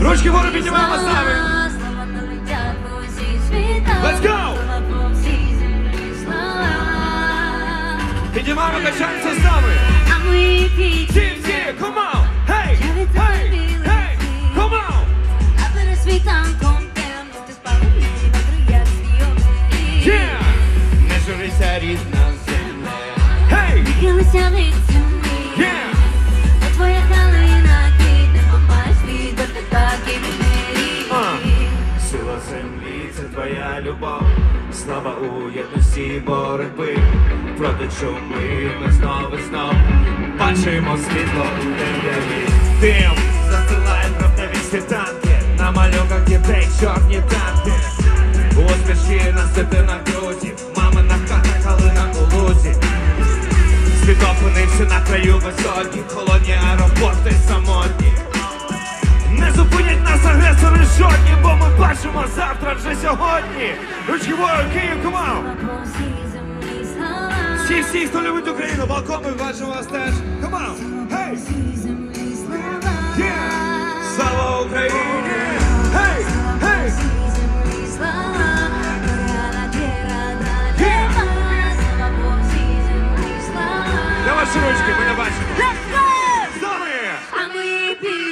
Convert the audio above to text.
Ручки вгору піднімаємо, світах. Let's go! Піднімаємо, качаємося з нами. А ми Всі, всі, come on! Hey! Hey! Hey! Come on! Yeah! Не журися, рідна земля. Hey! Землі це твоя любов, слава у єдності боротьби, проти чуми ми знову і знов бачимо світло у темряві. Дим застилає правдиві світанки, на малюнках дітей чорні танки. Успіші на на груді, мамина хата, калина у лузі. Світ опинився на краю високі, холодні аеропорти самотні. Не зупинять нас агресори сьогодні. Ручки вгору, Київ, команд! Всі, всі, хто любить Україну, балкон, ми бачимо вас теж. Команд! Гей! Землі Yeah! Слава Україні! Гей! Де ваші ручки, ми не бачимо. Let's go! З